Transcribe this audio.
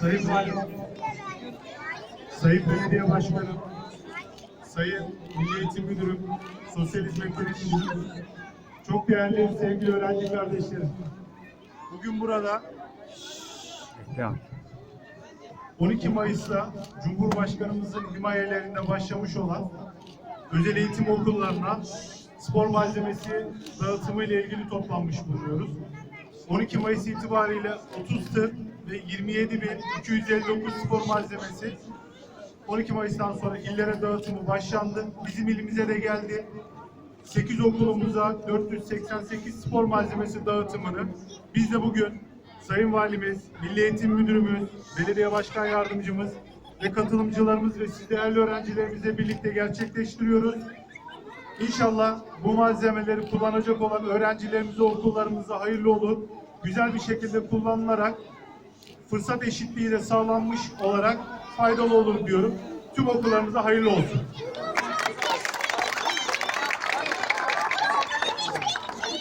Sayın Valim, Sayın Belediye Başkanım, Sayın Milli Eğitim Müdürüm, Sosyal Hizmetler Müdürüm, çok değerli sevgili öğrenci kardeşlerim. Bugün burada 12 Mayıs'ta Cumhurbaşkanımızın himayelerinde başlamış olan özel eğitim okullarına spor malzemesi dağıtımı ile ilgili toplanmış bulunuyoruz. 12 Mayıs itibariyle 30 tır ve 27.259 spor malzemesi 12 Mayıs'tan sonra illere dağıtımı başlandı. Bizim ilimize de geldi. 8 okulumuza 488 spor malzemesi dağıtımını biz de bugün Sayın Valimiz, Milli Eğitim Müdürümüz, Belediye Başkan Yardımcımız ve katılımcılarımız ve siz değerli öğrencilerimizle birlikte gerçekleştiriyoruz. İnşallah bu malzemeleri kullanacak olan öğrencilerimize, okullarımıza hayırlı olur. Güzel bir şekilde kullanılarak fırsat eşitliği de sağlanmış olarak faydalı olur diyorum. Tüm okullarımıza hayırlı olsun.